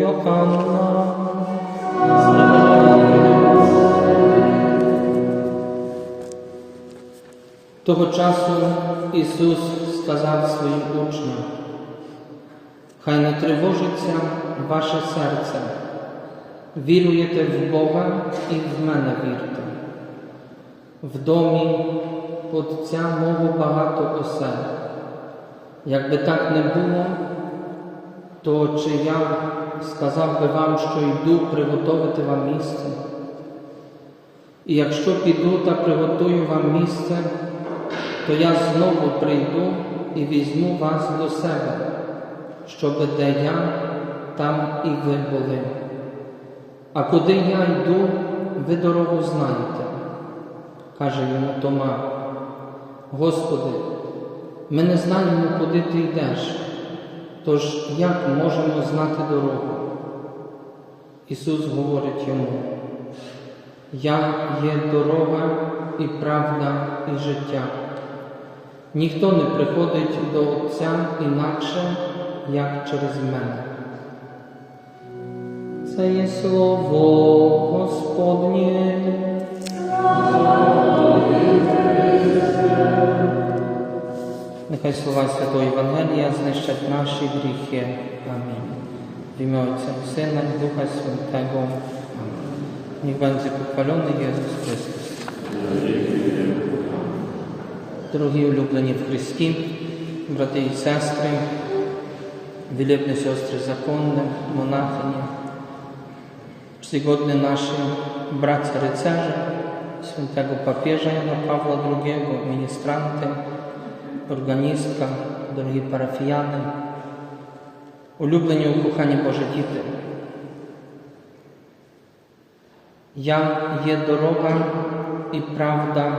Йоанна. Того часу Ісус сказав своїм учням, хай не тривожиться ваше серце, віруєте в Бога і в мене вірте. В домі Отця мого багато осель. Якби так не було, то чи я сказав би вам, що йду приготовити вам місце? І якщо піду та приготую вам місце, то я знову прийду і візьму вас до себе, щоб де я, там і ви були. А куди я йду, ви дорогу знаєте, каже йому Тома. Господи, ми не знаємо, куди ти йдеш, тож як можемо знати дорогу? Ісус говорить йому, Я є дорога і правда, і життя. Ніхто не приходить до Отця інакше, як через мене. Це є слово Господнє. Нехай слова Святого Євангелія знищать наші гріхи. Амінь. В ім'я Отця і Сина і Духа Святого. Амінь. Niech będzie pochwalony Jezus Chrystus. Дорогі улюблені в Христі, брати і сестри, wielebne siostry zakonne, monachynie, czcigodne nasi bracia rycerze, świętego papieża Jana Pawła II, ministranty, organistka, дорогі парафіяни, улюблені у кохані Божі діти. Я є дорога і правда,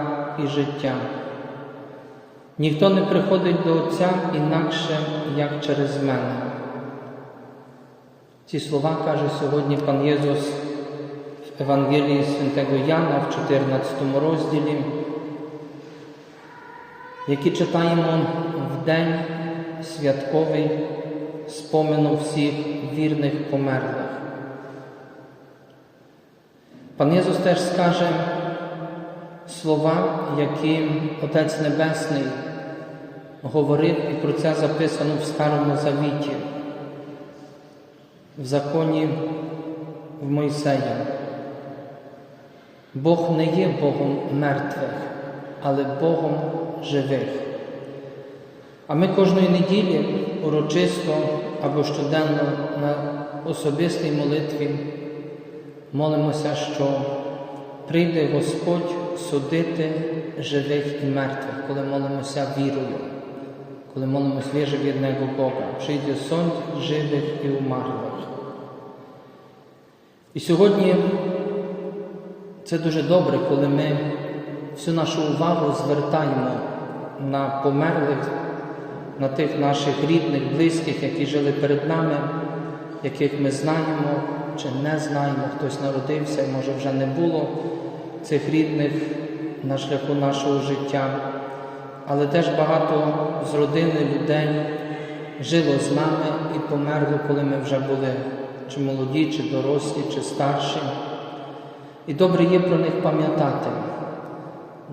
і життя. Ніхто не приходить до Отця інакше, як через мене. Ці слова каже сьогодні пан Єсус в Евангелії Святого Яна в 14 розділі, які читаємо в день святковий спомину всіх вірних померлих. Пан Єсус теж скаже слова, які Отець Небесний говорив, і про це записано в Старому Завіті, в законі в Мойсея. Бог не є Богом мертвих, але Богом живих. А ми кожної неділі урочисто або щоденно на особистій молитві молимося, що прийде Господь судити живих і мертвих, коли молимося вірою, коли молимося вірою в єдного Бога, прийде сон живих і умерлих. І сьогодні це дуже добре, коли ми всю нашу увагу звертаємо на померлих, на тих наших рідних, близьких, які жили перед нами, яких ми знаємо чи не знаємо, хтось народився, може вже не було цих рідних на шляху нашого життя, але теж багато з родини людей жило з нами і померло, коли ми вже були чи молоді, чи дорослі, чи старші. І добре є про них пам'ятати.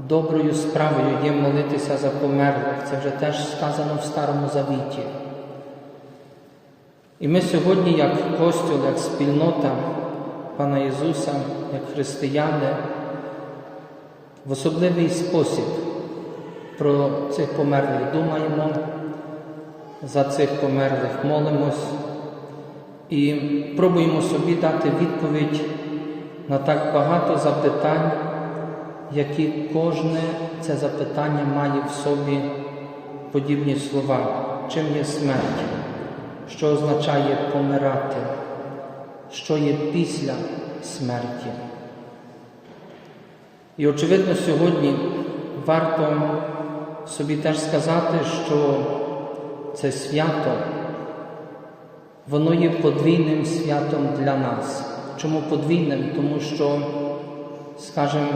Доброю справою є молитися за померлих. Це вже теж сказано в Старому Завіті. І ми сьогодні, як Костюл, як спільнота Пана Ісуса, як християни, в особливий спосіб про цих померлих думаємо, за цих померлих молимось і пробуємо собі дати відповідь на так багато запитань, які кожне це запитання має в собі подібні слова, чим є смерть, що означає помирати, що є після смерті. І, очевидно, сьогодні варто собі теж сказати, що це свято, воно є подвійним святом для нас. Чому подвійним? Тому що, скажімо,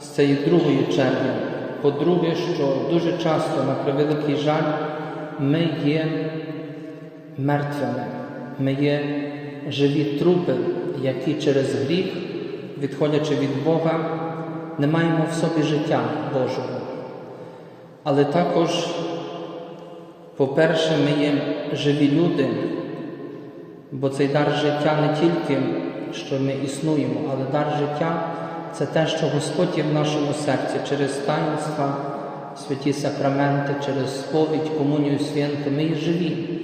з цієї другої черги. По-друге, що дуже часто, на превеликий жаль, ми є мертвими, ми є живі трупи, які через гріх, відходячи від Бога, не маємо в собі життя Божого. Але також, по-перше, ми є живі люди, бо цей дар життя не тільки, що ми існуємо, але дар життя це те, що Господь є в нашому серці через таїнства, святі сакраменти, через сповідь, комунію святу. Ми є живі,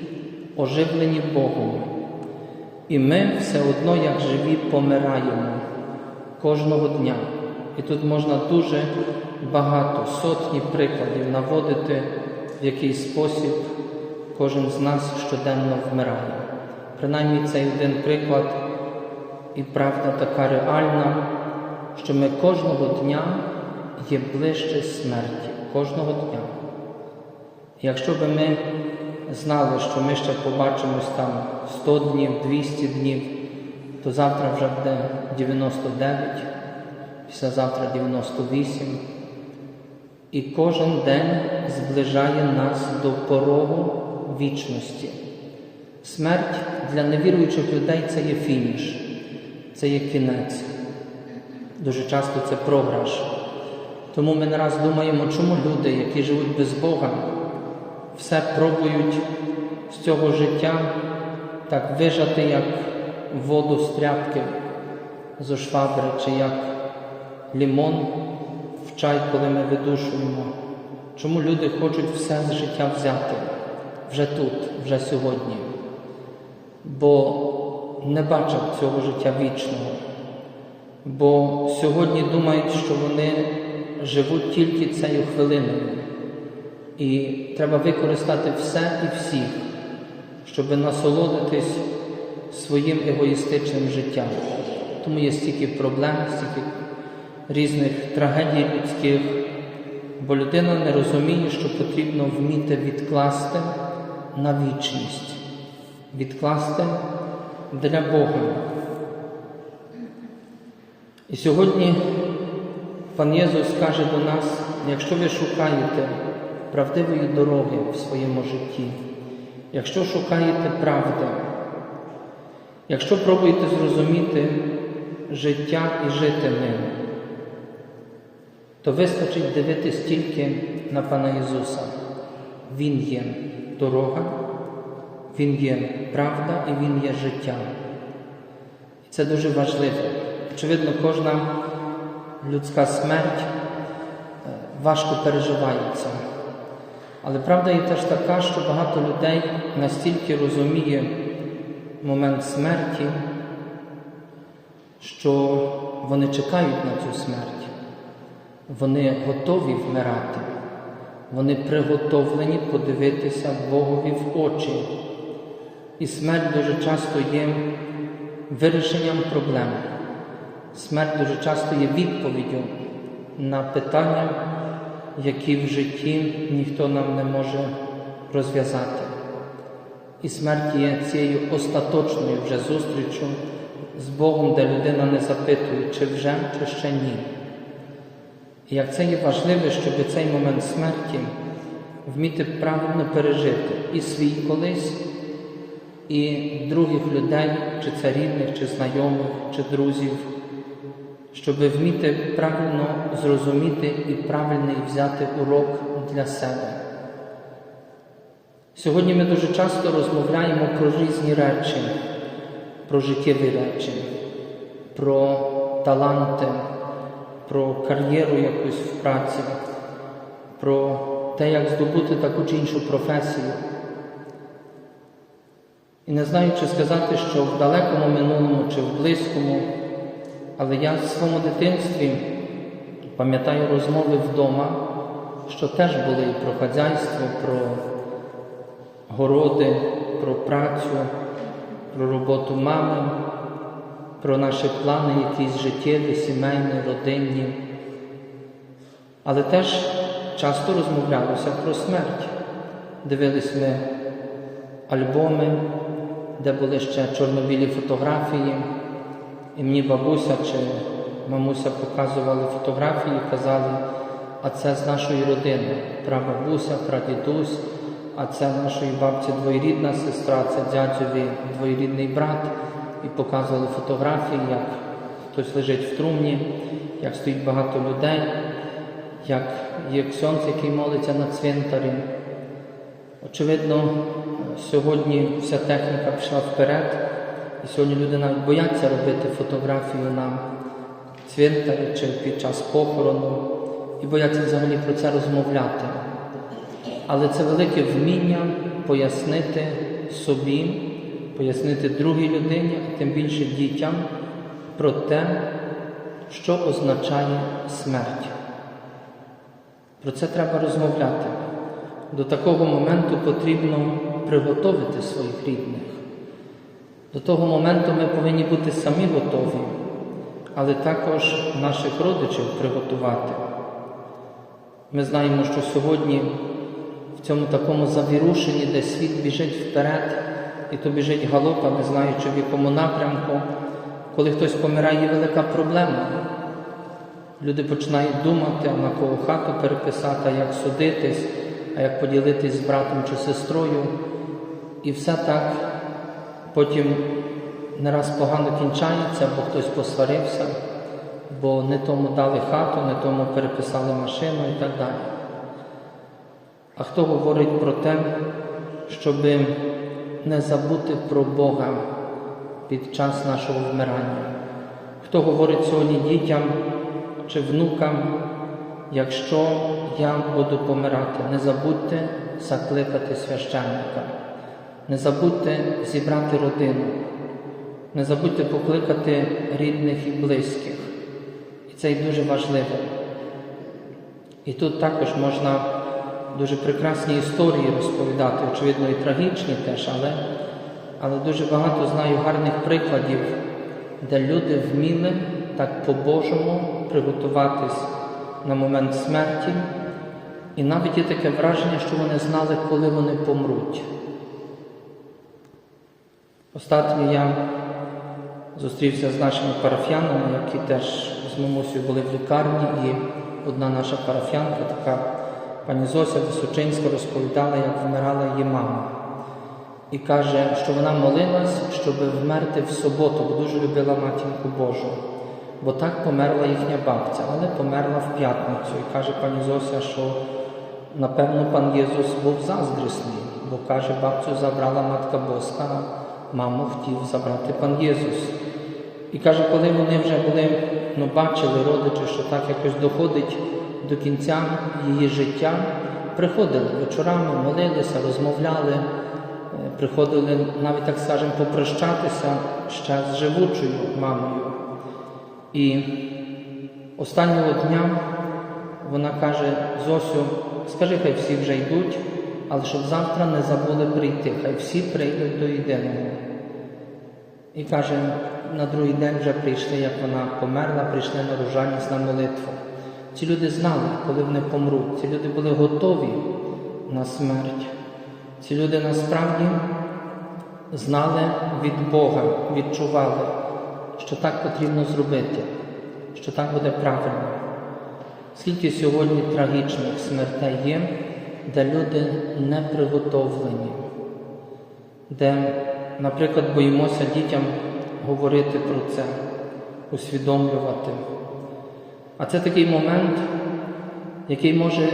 оживлені Богом. І ми все одно, як живі, помираємо кожного дня. І тут можна дуже багато, сотні прикладів наводити, в який спосіб кожен з нас щоденно вмирає. Принаймні цей один приклад і правда така реальна, що ми кожного дня є ближче смерті, кожного дня. Якщо би ми знали, що ми ще побачимось там 100 днів, 200 днів, то завтра вже буде 99, післязавтра 98. І кожен день зближає нас до порогу вічності. Смерть для невіруючих людей це є фініш, це є кінець. Дуже часто це програш. Тому ми не раз думаємо, чому люди, які живуть без Бога, все пробують з цього життя так вижати, як воду з тряпки зо швабри, чи як лімон в чай, коли ми видушуємо. Чому люди хочуть все з життя взяти вже тут, вже сьогодні? Бо не бачать цього життя вічного. Бо сьогодні думають, що вони живуть тільки цією хвилиною. І треба використати все і всіх, щоб насолодитись своїм егоїстичним життям. Тому є стільки проблем, стільки різних трагедій людських, бо людина не розуміє, що потрібно вміти відкласти на вічність, відкласти для Бога. І сьогодні пан Єсус каже до нас, якщо ви шукаєте правдивої дороги в своєму житті, якщо шукаєте правди, якщо пробуєте зрозуміти життя і жити ним, то вистачить дивитись тільки на Пана Ісуса. Він є дорога, Він є правда і Він є життя. І це дуже важливо. Очевидно, кожна людська смерть е, важко переживається. Але правда є теж така, що багато людей настільки розуміє момент смерті, що вони чекають на цю смерть. Вони готові вмирати, вони приготовлені подивитися Богові в очі. І смерть дуже часто є вирішенням проблем. Смерть дуже часто є відповіддю на питання, які в житті ніхто нам не може розв'язати. І смерть є цією остаточною вже зустрічю з Богом, де людина не запитує, чи вже, чи ще ні. І як це є важливо, щоб цей момент смерті вміти правильно пережити і свій колись, і других людей, чи це рідних, чи знайомих, чи друзів, щоб вміти правильно зрозуміти і правильний взяти урок для себе. Сьогодні ми дуже часто розмовляємо про різні речі, про життєві речі, про таланти, про кар'єру якусь в праці, про те, як здобути таку чи іншу професію. І не знаю, чи сказати, що в далекому минулому чи в близькому, але я в своєму дитинстві пам'ятаю розмови вдома, що теж були про хазяйство, про городи, про працю, про роботу мами, про наші плани, якісь життєві, сімейні, родинні. Але теж часто розмовлялося про смерть. Дивились ми альбоми, де були ще чорнобілі фотографії, і мені бабуся чи мамуся показували фотографії, і казали, а це з нашої родини, прабабуся, прадідусь, а це нашої бабці двоєрідна сестра, це дядьові двоєрідний брат. І показували фотографії, як хтось лежить в трумні, як стоїть багато людей, як є ксьонц, який молиться на цвинтарі. Очевидно, сьогодні вся техніка пішла вперед, і сьогодні люди навіть бояться робити фотографію на цвинтарі чи під час похорону, і бояться взагалі про це розмовляти. Але це велике вміння пояснити собі, пояснити другій людині, а тим більше дітям, про те, що означає смерть. Про це треба розмовляти. До такого моменту потрібно приготовити своїх рідних. До того моменту ми повинні бути самі готові, але також наших родичів приготувати. Ми знаємо, що сьогодні в цьому такому завірушенні, де світ біжить вперед, і то біжить галопом, не знаючи в якому напрямку, коли хтось помирає, велика проблема. Люди починають думати, на кого хату переписати, як судитись, а як поділитись з братом чи сестрою. І все так потім не раз погано кінчається, бо хтось посварився, бо не тому дали хату, не тому переписали машину і так далі. А хто говорить про те, щоб не забути про Бога під час нашого вмирання? Хто говорить сьогодні дітям чи внукам, якщо я буду помирати, не забудьте закликати священника, не забудьте зібрати родину, не забудьте покликати рідних і близьких. І це й дуже важливо. І тут також можна дуже прекрасні історії розповідати, очевидно, і трагічні теж, але, але дуже багато знаю гарних прикладів, де люди вміли так по-божому приготуватись на момент смерті. І навіть є таке враження, що вони знали, коли вони помруть. Остатньо я зустрівся з нашими парафіянами, які теж з мамусею були в лікарні, і одна наша парафіянка, така пані Зося Височинська, розповідала, як вмирала її мама. І каже, що вона молилась, щоб вмерти в суботу, бо дуже любила матінку Божу. Бо так померла їхня бабця, але померла в п'ятницю. І каже пані Зося, що напевно пан Єсус був заздрісний, бо каже, бабцю забрала Матка Боска, маму хотів забрати пан Єсус. І каже, коли вони вже були, ну, бачили родичі, що так якось доходить до кінця її життя, приходили вечорами, молилися, розмовляли, е, приходили навіть, так скажемо, попрощатися ще з живучою мамою. І останнього дня вона каже, Зосю, скажи, хай всі вже йдуть, але щоб завтра не забули прийти, хай всі прийдуть до єдиного. І каже, на другий день вже прийшли, як вона померла, прийшли на рожальність на молитву. Ці люди знали, коли вони помруть. Ці люди були готові на смерть. Ці люди насправді знали від Бога, відчували, що так потрібно зробити, що так буде правильно. Скільки сьогодні трагічних смертей є, де люди не приготовлені, де, наприклад, боїмося дітям говорити про це, усвідомлювати. А це такий момент, який може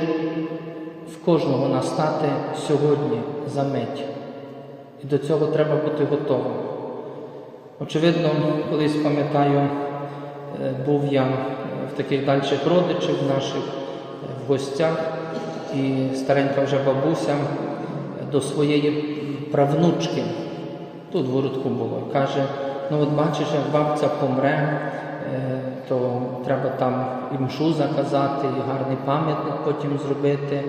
в кожного настати сьогодні за мить. І до цього треба бути готовим. Очевидно, колись пам'ятаю, е, був я в таких дальших родичів наших е, в гостях, і старенька вже бабуся до своєї правнучки, тут в городку було, каже, ну от бачиш, як бабця помре, е, то треба там і мшу заказати, і гарний пам'ятник потім зробити,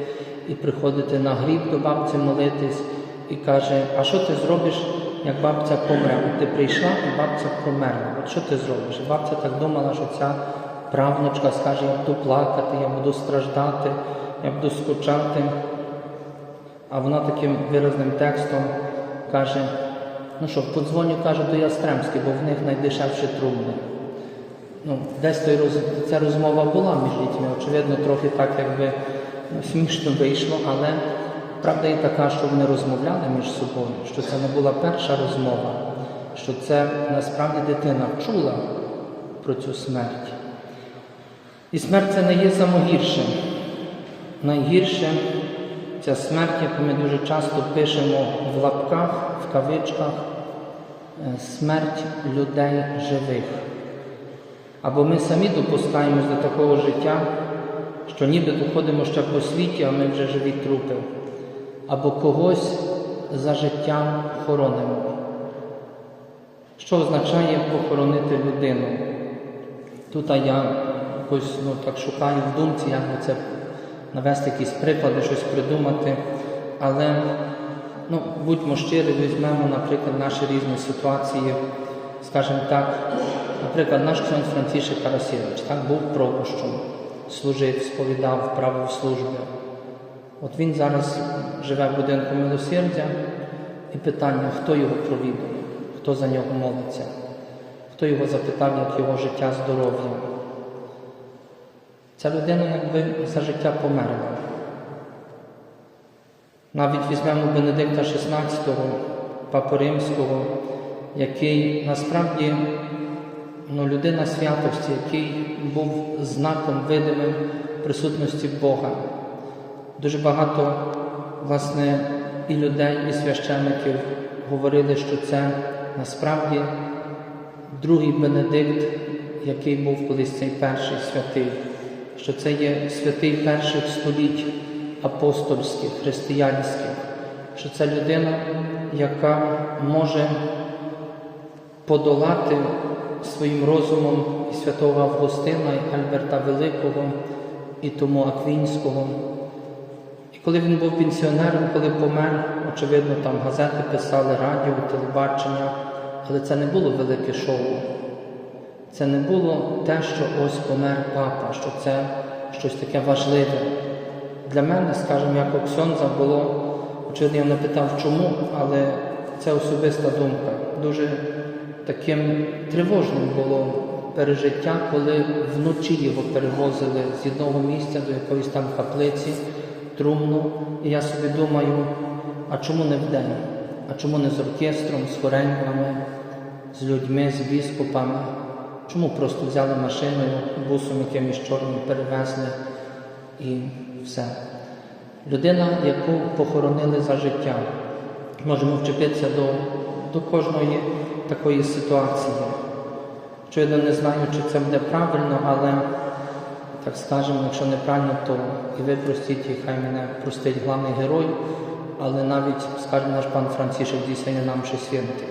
і приходити на гріб до бабці молитись, і каже, а що ти зробиш, як бабця помре? От ти прийшла і бабця померла. От що ти зробиш? Бабця так думала, що ця правнучка скаже, я буду плакати, я буду страждати, я буду скучати. А вона таким виразним текстом каже, ну що, подзвоню, каже, до Ястремських, бо в них найдешевші трубни. ну, десь той роз... ця розмова була між дітьми. Очевидно, трохи так якби ну, смішно вийшло, але правда є така, що вони розмовляли між собою, що це не була перша розмова, що це насправді дитина чула про цю смерть. І смерть це не є самогірше. Найгірше ця смерть, яку ми дуже часто пишемо в лапках, в кавичках, е, смерть людей живих. Або ми самі допускаємось до такого життя, що ніби доходимо ще по світі, а ми вже живі трупи, або когось за життям хоронимо. Що означає похоронити людину? Тут я якось ну, так шукаю в думці, як би це навести якісь приклади, щось придумати. Але ну, будьмо щирі, візьмемо, наприклад, наші різні ситуації, скажімо так, наприклад, наш ксьонз Францішек Карасєвич так, був пропущом, служив, сповідав право в службі. От він зараз живе в будинку милосердя, і питання, хто його провідує, хто за нього молиться, хто його запитав, як його життя, здоров'я. Ця людина якби за життя померла. Навіть візьмемо Бенедикта XVI, Папу Римського, який насправді ну, людина святості, який був знаком видимим присутності Бога. Дуже багато власне, і людей, і священників говорили, що це насправді другий Бенедикт, який був колись цей перший святий, що це є святий перших століть апостольських, християнських, що це людина, яка може подолати своїм розумом і святого Августина, і Альберта Великого, і тому Аквінського. І коли він був пенсіонером, коли помер, очевидно, там газети писали, радіо, телебачення, але це не було велике шоу. Це не було те, що ось помер папа, що це щось таке важливе. Для мене, скажімо, як Оксьонза було, очевидно, я не питав чому, але це особиста думка. Дуже таким тривожним було пережиття, коли вночі його перевозили з одного місця до якоїсь там каплиці, трумну. І я собі думаю, а чому не вдень? А чому не з оркестром, з хореньками, з людьми, з біскупами? Чому просто взяли машиною, бусом якимось чорним перевезли і все? Людина, яку похоронили за життя. Можемо вчепитися до, до кожної такої ситуації. Очевидно, не знаю, чи це буде правильно, але так скажемо, якщо неправильно, то і ви простіть, і хай мене простить главний герой, але навіть, скажімо, наш пан Францішек дійсно нам ще святий.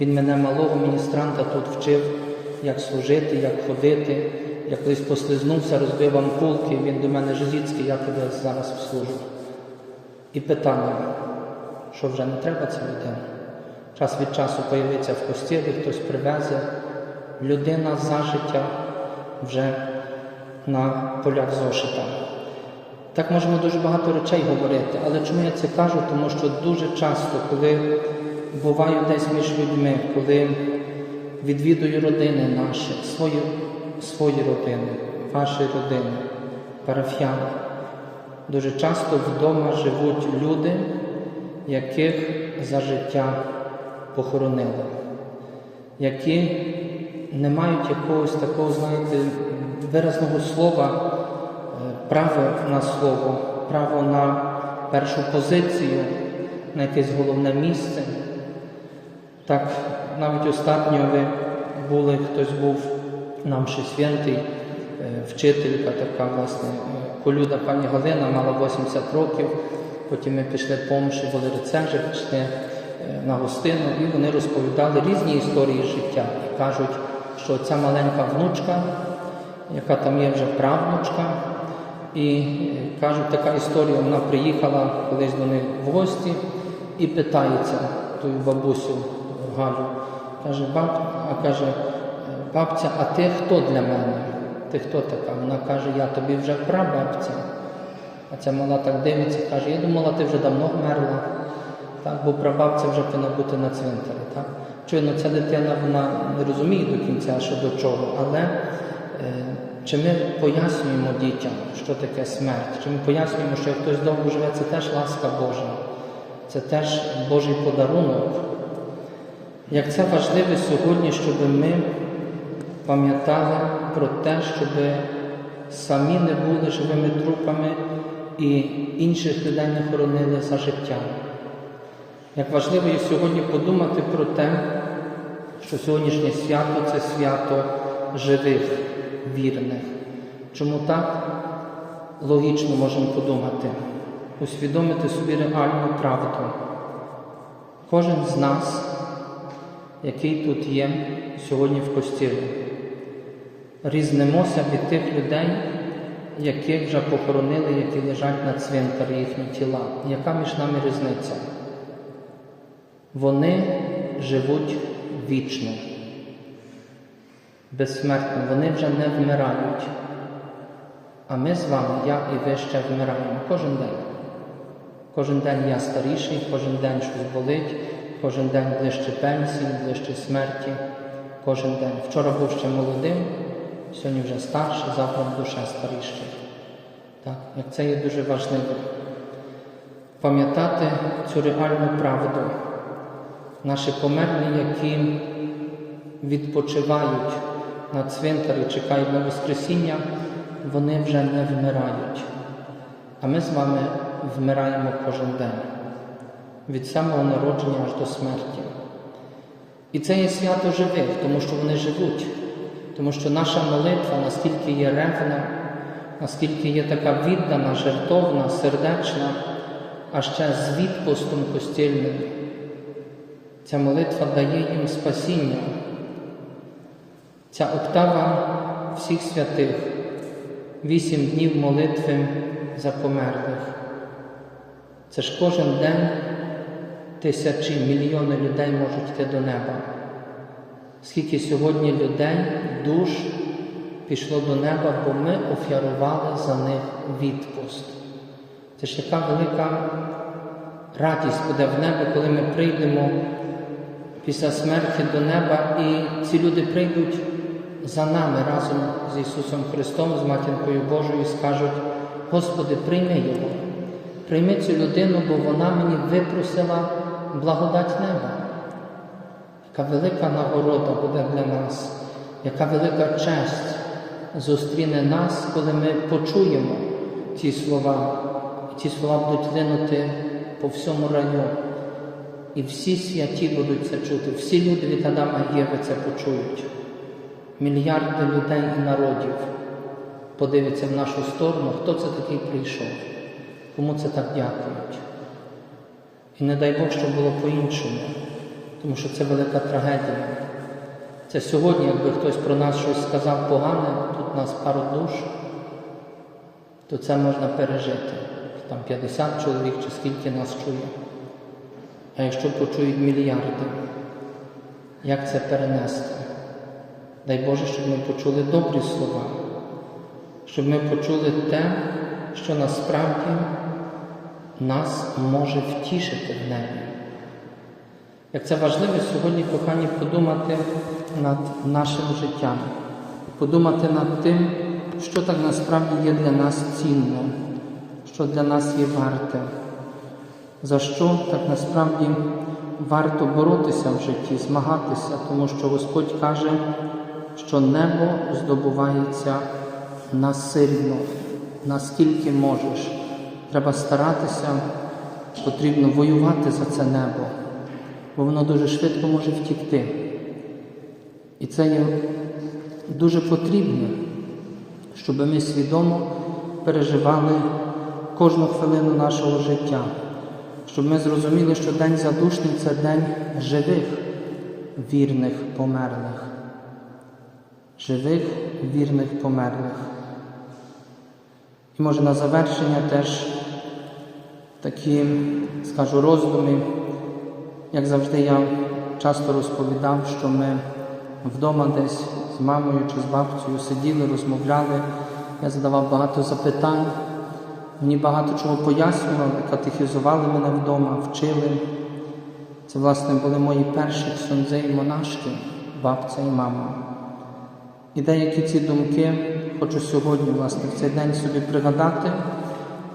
Він мене малого міністранта тут вчив, як служити, як ходити. Я колись послизнувся, розбив ампулки, він до мене Жизіцький, я тебе зараз обслужу. І питання, що вже не треба ця людина. Час від часу появиться в костілі, хтось привезе. Людина за життя вже на полях зошита. Так можемо дуже багато речей говорити, але чому я це кажу? Тому що дуже часто, коли буваю десь між людьми, коли відвідую родини наші, свої, свої родини, ваші родини, парафіяни, дуже часто вдома живуть люди, яких за життя похоронили, які не мають якогось такого, знаєте, виразного слова, право на слово, право на першу позицію, на якесь головне місце. Так, навіть останньо ви були, хтось був нам ще святий, вчителька така, власне, колюда пані Галина, мала 80 років. Потім ми пішли помші, були рецензі, пішли на гостину, і вони розповідали різні історії життя. І кажуть, що ця маленька внучка, яка там є вже правнучка, і кажуть, така історія, вона приїхала колись до них в гості і питається тою бабусю Галю. Каже, баб, а каже, бабця, а ти хто для мене? Ти хто така? Вона каже, я тобі вже прабабця. А ця мала так дивиться, каже, я думала, ти вже давно вмерла, так, бо прабабця вже повинна бути на цвинтарі. Так? Ця дитина вона не розуміє до кінця, що до чого, але е, чи ми пояснюємо дітям, що таке смерть? Чи ми пояснюємо, що як хтось довго живе, це теж ласка Божа, це теж Божий подарунок. Як це важливо сьогодні, щоб ми пам'ятали про те, щоб самі не були живими трупами і інших людей не хоронили за життя. Як важливо є сьогодні подумати про те, що сьогоднішнє свято це свято живих, вірних. Чому так? Логічно можемо подумати, усвідомити собі реальну правду. Кожен з нас, який тут є сьогодні в костілі, різнимося від тих людей, яких вже похоронили, які лежать на цвинтарі їхні тіла. Яка між нами різниця? Вони живуть вічно, безсмертно, вони вже не вмирають. А ми з вами, я і ви ще вмираємо кожен день. Кожен день я старіший, кожен день щось болить, кожен день ближче пенсії, ближче смерті, кожен день. Вчора був ще молодим, сьогодні вже старший, завтра буду ще старіший. Так, як це є дуже важливо. Пам'ятати цю реальну правду. Наші померлі, які відпочивають на цвинтарі, чекають на Воскресіння, вони вже не вмирають. А ми з вами вмираємо кожен день, від самого народження аж до смерті. І це є свято живих, тому що вони живуть, тому що наша молитва настільки є ревна, наскільки є така віддана, жертовна, сердечна, а ще з відпустом костільним. Ця молитва дає їм спасіння. Ця октава всіх святих, вісім днів молитви за померлих. Це ж кожен день тисячі, мільйони людей можуть йти до неба. Скільки сьогодні людей, душ пішло до неба, бо ми офярували за них відпуст. Це ж яка велика радість буде в небі, коли ми прийдемо після смерті до неба, і ці люди прийдуть за нами разом з Ісусом Христом, з Матінкою Божою, і скажуть, Господи, прийми Його, прийми цю людину, бо вона мені випросила благодать неба. Яка велика нагорода буде для нас, яка велика честь зустріне нас, коли ми почуємо ці слова, і ці слова будуть линути по всьому району. І всі святі будуть це чути, всі люди від Адама і Єви це почують. Мільярди людей і народів подивляться в нашу сторону, хто це такий прийшов, кому це так дякують. І не дай Бог, щоб було по-іншому, тому що це велика трагедія. Це сьогодні, якби хтось про нас щось сказав погане, тут нас пару душ, то це можна пережити. Там 50 чоловік чи скільки нас чує. А якщо почують мільярди, як це перенести? Дай Боже, щоб ми почули добрі слова, щоб ми почули те, що насправді нас може втішити в небі. Як це важливо сьогодні, кохані, подумати над нашим життям, подумати над тим, що так насправді є для нас цінно, що для нас є варте, за що так насправді варто боротися в житті, змагатися, тому що Господь каже, що небо здобувається насильно, наскільки можеш. Треба старатися, потрібно воювати за це небо, бо воно дуже швидко може втікти. І це є дуже потрібно, щоб ми свідомо переживали кожну хвилину нашого життя, щоб ми зрозуміли, що День задушний це день живих, вірних померлих. Живих, вірних померлих. І може на завершення теж такі, скажу, роздуми, як завжди я часто розповідав, що ми вдома десь з мамою чи з бабцею сиділи, розмовляли. Я задавав багато запитань, мені багато чого пояснювали, катехізували мене вдома, вчили. Це, власне, були мої перші ксьондзи і монашки, бабця і мама. І деякі ці думки хочу сьогодні, власне, в цей день собі пригадати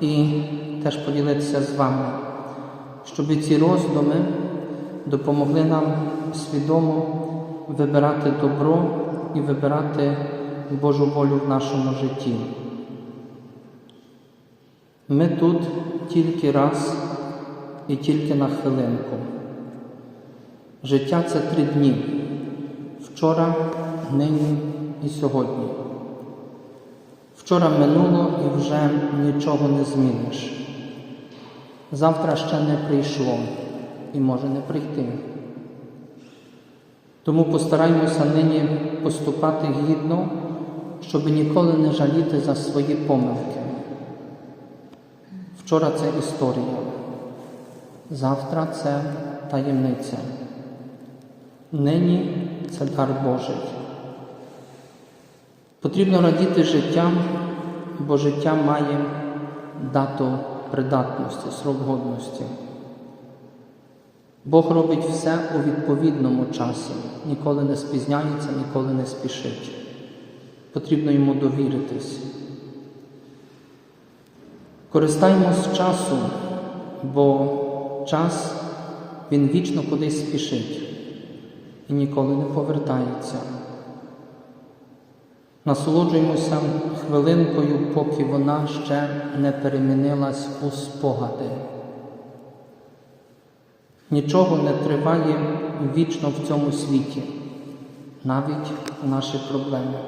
і теж поділитися з вами, щоб ці роздуми допомогли нам свідомо вибирати добро і вибирати Божу волю в нашому житті. Ми тут тільки раз і тільки на хвилинку. Життя це три дні вчора, нині і сьогодні. Вчора минуло і вже нічого не зміниш. Завтра ще не прийшло і може не прийти. Тому постараймося нині поступати гідно, щоб ніколи не жаліти за свої помилки. Вчора це історія, завтра це таємниця. Нині це дар Божий. Потрібно радіти життям, бо життя має дату придатності, срок годності. Бог робить все у відповідному часі, ніколи не спізняється, ніколи не спішить. Потрібно йому довіритись. Користаймось часу, бо час він вічно кудись спішить і ніколи не повертається. Насолоджуємося хвилинкою, поки вона ще не перемінилась у спогади. Нічого не триває вічно в цьому світі, навіть наші проблеми.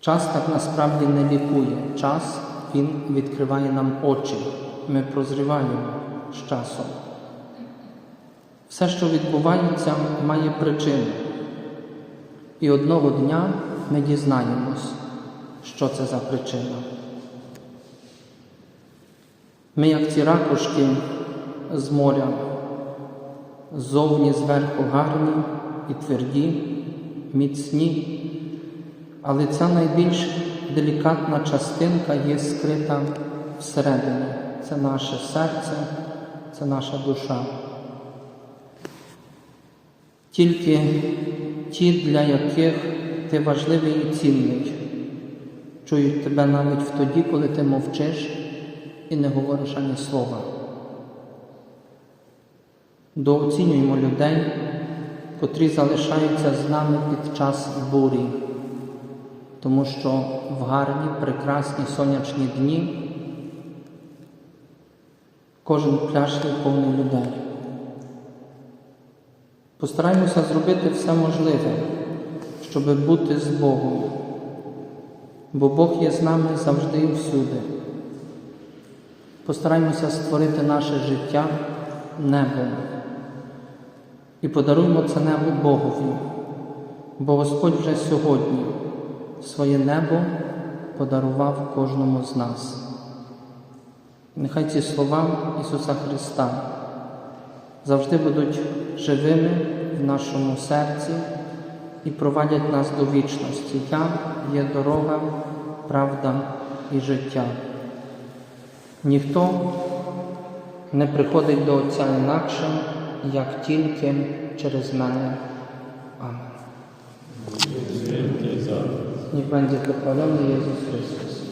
Час так насправді не лікує. Час він відкриває нам очі. Ми прозріваємо з часом. Все, що відбувається, має причину. І одного дня ми дізнаємось, що це за причина. Ми, як ці ракушки з моря, ззовні зверху гарні і тверді, міцні, але ця найбільш делікатна частинка є скрита всередині. Це наше серце, це наша душа. Тільки ті, для яких ти важливий і цінний, чують тебе навіть в тоді, коли ти мовчиш і не говориш ані слова. Дооцінюємо людей, котрі залишаються з нами під час бурі, тому що в гарні, прекрасні сонячні дні кожен пляж є повний людей. Постараємося зробити все можливе, щоб бути з Богом, бо Бог є з нами завжди і всюди. Постараємося створити наше життя небом і подаруємо це небо Богові, бо Господь вже сьогодні своє небо подарував кожному з нас. Нехай ці слова Ісуса Христа завжди будуть живими в нашому серці і провадять нас до вічності. Я є дорога, правда і життя. Ніхто не приходить до Отця інакше, як тільки через мене. Amen. Niech będzie pochwalony Jezus Chrystus.